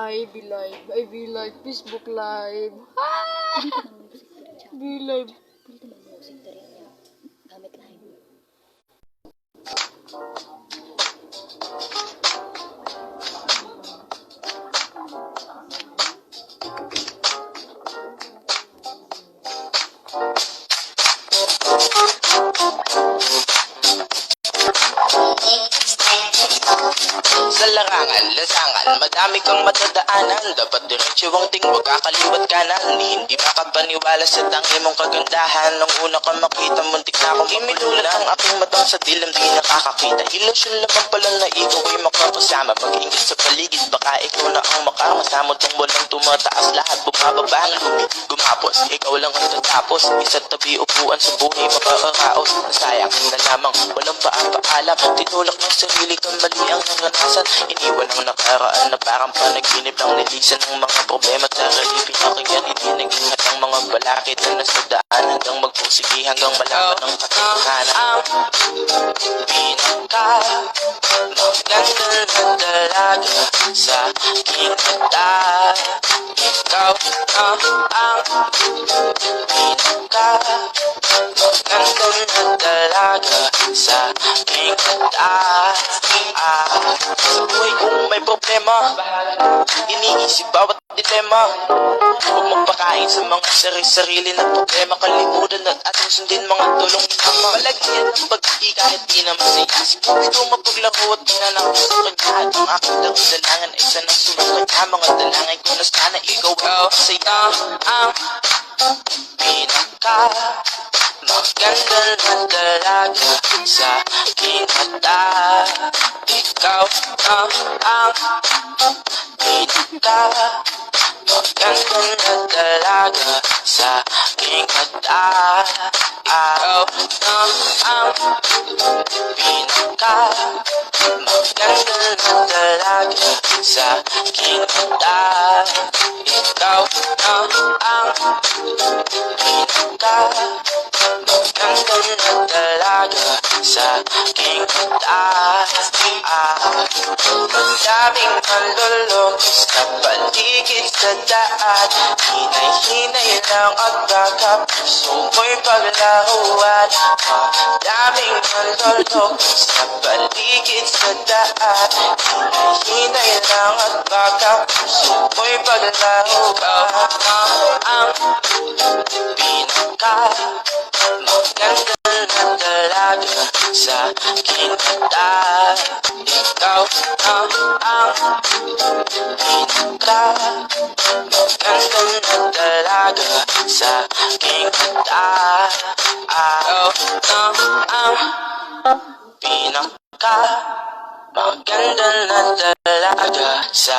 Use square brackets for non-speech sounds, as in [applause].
Hi, be live. Ay, be live. Facebook live. Ah! [laughs] Be live. Sa larangan, lansangan, madami kang matadaanan. Dapat diretsyo ang ting magkakaliwat kanan. Ni hindi makapaniwala sa tangi mong kagandahan. Nung una ka makita, muntik na akong iminulan Ang aking matang sa dilim, di nakakakita. Ilusyon lamang pala na ikaw ay makakasama. Mag-ingit sa paligid, baka ikaw na ang makamasama. Tong walang tumataas, lahat bumababa ang Gumapos, ikaw lang ang tatapos. Isa't tabi upuan sa buhay, makakaraos Nasayang na lamang, walang paapaalam Tinulak ng sarili kang mali ang naranasan Iniwan ang nakaraan na parang panaginip lang nilisan ng mga problema. Sarili pinakinggan, hindi nag-ingat ang mga balakid na nasa daan. Hanggang magpursige, hanggang malaman ng katotohanan. Ang pinaka maganda na dalaga sa aking mata. Ikaw na ang pinaka maganda na dalaga sa aking mata ah, Sa buhay kong may problema Iniisip bawat dilema. Huwag magpakain sa mga sarili-sarili na problema. Kalimutan at ating sundin mga tulong tama Malagyan ng pag-ibig kahit di na masaya Siguro mapaglaro at dinanang sa kanya At ang aking darangan ay sanang sulong kanya Mga dalangin ko na sana ikaw ay masaya. Ang pinaka Maganda na dalaga sa aking mata Ikaw na ang pinaka Maganda na dalaga sa aking mata Ikaw na ang pinaka Maganda na dalaga sa aking mata Ikaw na ang pinaka Maganda na dalaga sa aking mata ah, Madaming manlulokos na paligid sa daan Hinay-hinay lang at baka puso mo'y paglaruan Madaming manlulokos na paligid sa daan Hinay-hinay lang at baka puso mo'y paglaruan Ang pinaka Maganda na dalaga sa aking mata Ikaw na ang pinaka Maganda na dalaga sa aking mata Ikaw na ang pinaka Maganda na dalaga sa